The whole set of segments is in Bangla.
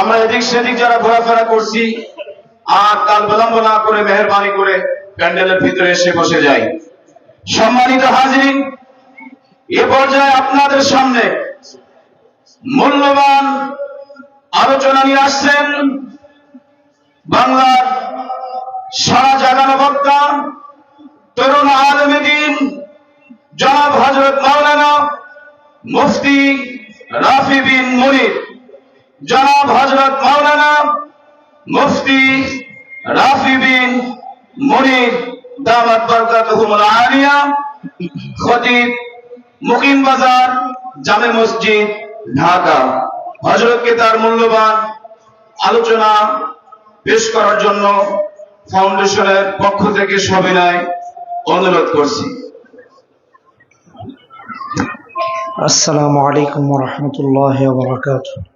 আমরা এদিক সেদিক যারা ঘোরাফেরা করছি, আর কাল বিলম্ব না করে, মেহরবানি করে প্যান্ডেলের ভিতরে এসে বসে যাই। সম্মানিত হাজির এ পর্যায়ে আপনাদের সামনে মূল্যবান আলোচনা নিয়ে আসছেন বাংলার সারা জাগানো বক্তা, তরুণ আলমী দিন, জনাব হজরত মাওলানা মুফতি রাফি বিন মুনির। জনাব হজরত মাওলানা মুফতি রাফি বিন মুনির দামাত বরকাতুহুমুল আলিয়া, খতিব মুকিম বাজার, জামে মসজিদ, ঢাকা। হজরতকে তার মূল্যবান আলোচনা পেশ করার জন্য ফাউন্ডেশনের পক্ষ থেকে সবিনয় অনুরোধ করছি। আসসালামু আলাইকুম রহমতুল্লাহ বরকাতুহ।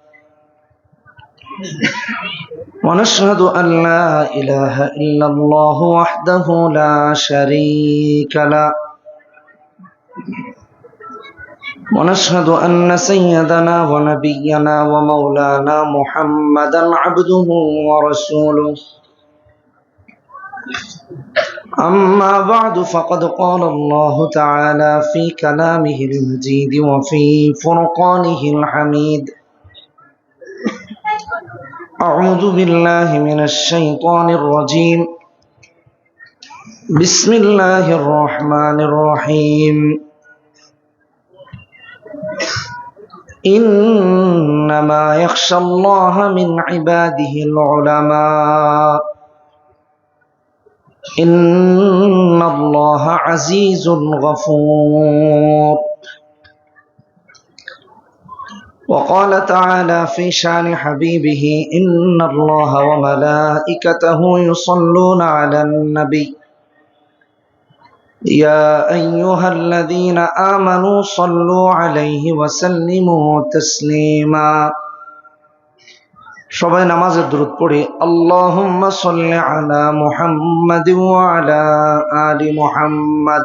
ونشهد أن لا إله إلا الله وحده لا شريك له. ونشهد أن سيدنا ونبينا ومولانا محمدا عبده ورسوله. أما بعد فقد قال الله تعالى في كلامه المجيد وفي فرقانه الحميد. أعوذ بالله من الشيطان الرجيم. بسم الله الرحمن الرحيم. إنما يخشى الله من عباده العلماء. إن الله عزيز غفور. وقال تعالى في شان حبيبه إن الله وملائكته يصلون على النبي يا أيها الذين آمنوا صلوا عليه وسلموا تسليما সবাই নামাজের দূরত পড়ি আল্লাহুম্মা সাল্লি আলা মুহাম্মাদ ওয়া আলা আলি মুহাম্মাদ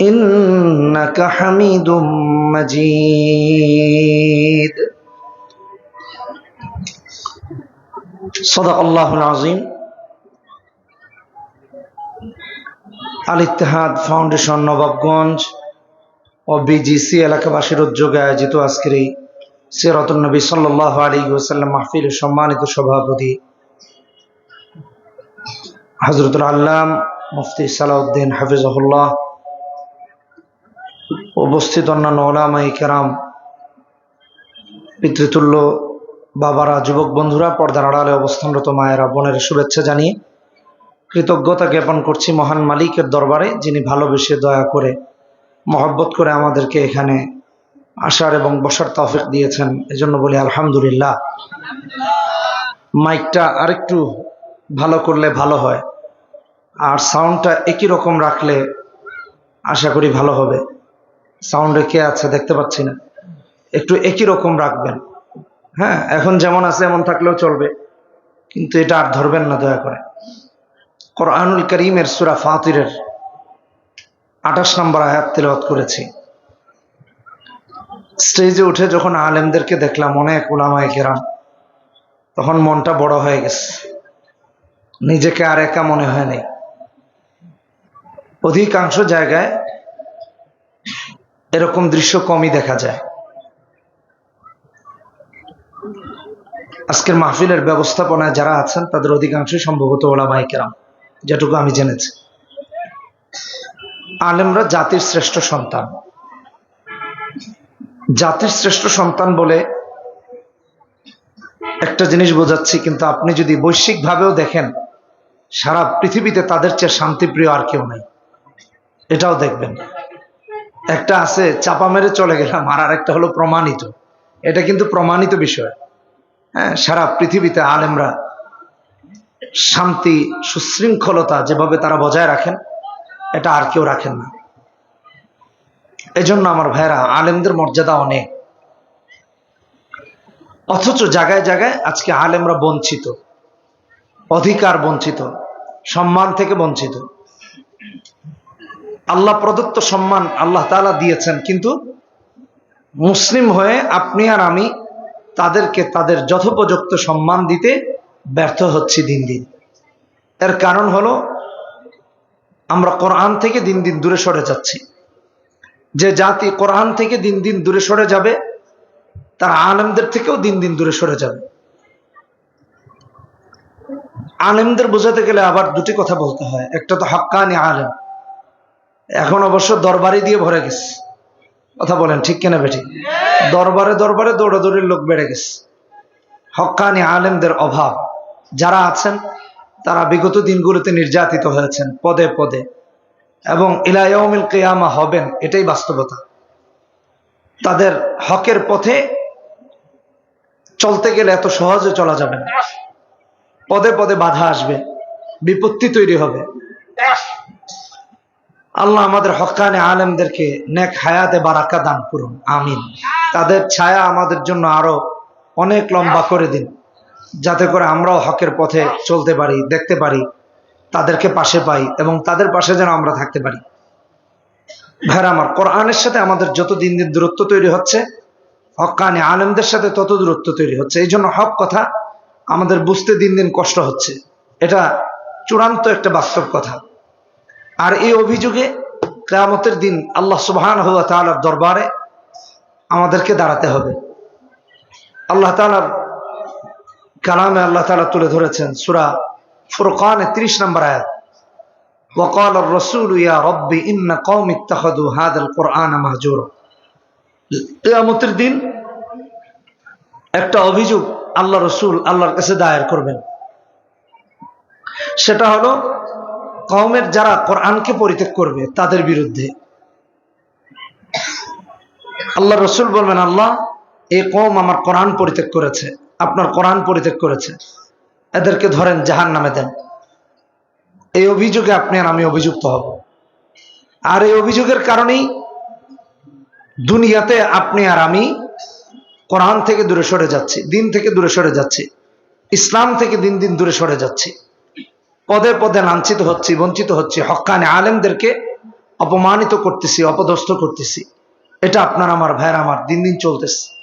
إنك حميد مجيد صدق الله العظيم আল ইত্তেহাদ ফাউন্ডেশন নবাবগঞ্জ ও বিজিসি এলাকাবাসীর উদ্যোগে আয়োজিত আজকের এই সিরাতুল নবী সাল্লাহ আলী ওসাল্লাম মাহফিলের সম্মানিত সভাপতি হজরতুল আল্লাম মুফতি সালাউদ্দিন হাফিজহুল্লাহ উপস্থিত অন্যান্য ওলামাই কেরাম, পিতৃতুল্য বাবারা, যুবক বন্ধুরা, পর্দার আড়ালে অবস্থানরত মায়েরা, বোনের শুভেচ্ছা জানিয়ে কৃতজ্ঞতা জ্ঞাপন করছি মহান মালিকের দরবারে, যিনি ভালোবেসে দয়া করে, মহব্বত করে আমাদেরকে এখানে আসার এবং বসার তফিক দিয়েছেন। এজন্য বলি আলহামদুলিল্লাহ। মাইকটা আরেকটু ভালো করলে ভালো হয়, আর সাউন্ডটা একই রকম রাখলে আশা করি ভালো হবে। সাউন্ডে কে আছে দেখতে পাচ্ছি না। একটু একই রকম রাখবেন। হ্যাঁ এখন যেমন আছে এমন থাকলেও চলবে। কিন্তু এটা আর ধরবেন না দয়া করে। কোরআনুল করিমের সুরা ফাতিরের আঠাশ নম্বর আয়াত তেলাওয়াত করেছি। স্টেজে উঠে যখন আলেমদেরকে দেখলাম, অনেক ওলামায় কেরাম, তখন মনটা বড় হয়ে গেছে। নিজেকে আর একা মনে হয় নাই। অধিকাংশ জায়গায় এরকম দৃশ্য কমই দেখা যায়। আজকের মাহফিলের ব্যবস্থাপনায় যারা আছেন, তাদের অধিকাংশই সম্ভবত ওলামাই কেরাম, যেটুকু আমি জেনেছি। আলেমরা জাতির শ্রেষ্ঠ সন্তান। জাতির শ্রেষ্ঠ সন্তান বলে একটা জিনিস বোঝাচ্ছি, কিন্তু আপনি যদি বৈশ্বিকভাবেও দেখেন, সারা পৃথিবীতে তাদের চেয়ে শান্তিপ্রিয় আর কেউ নাই। এটাও দেখবেন। একটা আছে, চাপা মেরে চলে গেলাম, আর আরেকটা হলো প্রমাণিত। এটা কিন্তু প্রমাণিত বিষয়। হ্যাঁ সারা পৃথিবীতে আলেমরা শান্তি, সুশৃঙ্খলতা যেভাবে তারা বজায় রাখেন, এটা আর কেউ রাখেন না। এজন্য আমার ভাইরা আলেমদের মর্যাদা অনেক। অথচ জায়গায় জায়গায় আজকে আলেমরা বঞ্চিত, অধিকার বঞ্চিত, সম্মান থেকে বঞ্চিত। আল্লাহ প্রদত্ত সম্মান আল্লাহ তাআলা দিয়েছেন, কিন্তু মুসলিম হয়ে আপনি আর আমি তাদেরকে তাদের যথোপযুক্ত সম্মান দিতে ব্যর্থ হচ্ছি দিন দিন। এর কারণ হলো, আমরা কোরআন থেকে দিন দিন দূরে সরে যাচ্ছি। যে জাতি কোরআন থেকে দিন দিন দূরে সরে যাবে, তারা আলেমদের থেকেও দিন দিন দূরে সরে যাবে। আলেমদের বোঝাতে গেলে আবার দুটি কথা বলতে হয়, একটা তো হক্কানি আলেম এখন অবশ্য দরবারি দিয়ে ভরে গেছে। কথা বলেন, ঠিক কেনা বেঠিক দরবারে দরবারে দৌড়াদৌড়ির লোক বেড়ে গেছে। হক্কানি আলেমদের অভাব। যারা আছেন, তারা বিগত দিনগুলোতে নির্যাতিত হয়েছেন, পদে পদে। এবং ইলায়মিল কেয়ামা হবেন, এটাই বাস্তবতা। তাদের হকের পথে চলতে গেলে এত সহজে চলা যাবে না। পদে পদে বাধা আসবে, বিপত্তি তৈরি হবে। আল্লাহ আমাদের হকানে আলেমদেরকে নেক হায়াতে বারাকা দান করুন, আমিন। তাদের ছায়া আমাদের জন্য আরও অনেক লম্বা করে দিন, যাতে করে আমরাও হকের পথে চলতে পারি, দেখতে পারি, তাদেরকে পাশে পাই এবং তাদের পাশে যেন আমরা থাকতে পারি। ভাইরা আমার, কোরআনের সাথে আমাদের যত দিন দিন দূরত্ব তৈরি হচ্ছে, হকানি আলেমদের সাথে তত দূরত্ব তৈরি হচ্ছে। এই জন্য হক কথা আমাদের বুঝতে দিন দিন কষ্ট হচ্ছে। এটা চূড়ান্ত একটা বাস্তব কথা। আর এই অভিযোগে কেয়ামতের দিন আল্লাহ সুবহান হুয়া তালার দরবারে আমাদেরকে দাঁড়াতে হবে আল্লাহ তালার কালামে আল্লাহ তালা তুলে ধরেছেন সুরা ফুরকানে তিরিশ নম্বর আয়াত وقال الرسول يا رب إن قوم اتخذوا هذا القرآن مهجورا কিয়ামতের দিন একটা অভিযোগ আল্লাহ রসুল আল্লাহর কাছে দায়ের করবেন সেটা হলো কওমের যারা কোরআনকে পরিত্যাগ করবে, তাদের বিরুদ্ধে। আল্লাহ রসুল বলবেন, আল্লাহ, এই কম আমার কোরআন পরিত্যাগ করেছে। আপনার কোরআন পরিত্যাগ করেছে। এদেরকে ধরেন জাহান নামে দেন। এই অভিযোগে আপনি আর আমি অভিযুক্ত হব। আর এই অভিযোগের কারণেই দুনিয়াতে আপনি আর আমি কোরআন থেকে দূরে সরে যাচ্ছি, দিন থেকে দূরে সরে যাচ্ছি, ইসলাম থেকে দিন দিন দূরে সরে যাচ্ছি। পদে পদে লাঞ্ছিত হচ্ছি, বঞ্চিত হচ্ছি হক্কানে আলেমদেরকে অপমানিত করতেছি, অপদস্থ করতেছি। এটা আপনার, আমার, ভাইয়ের, আমার, দিন দিন চলতেছে।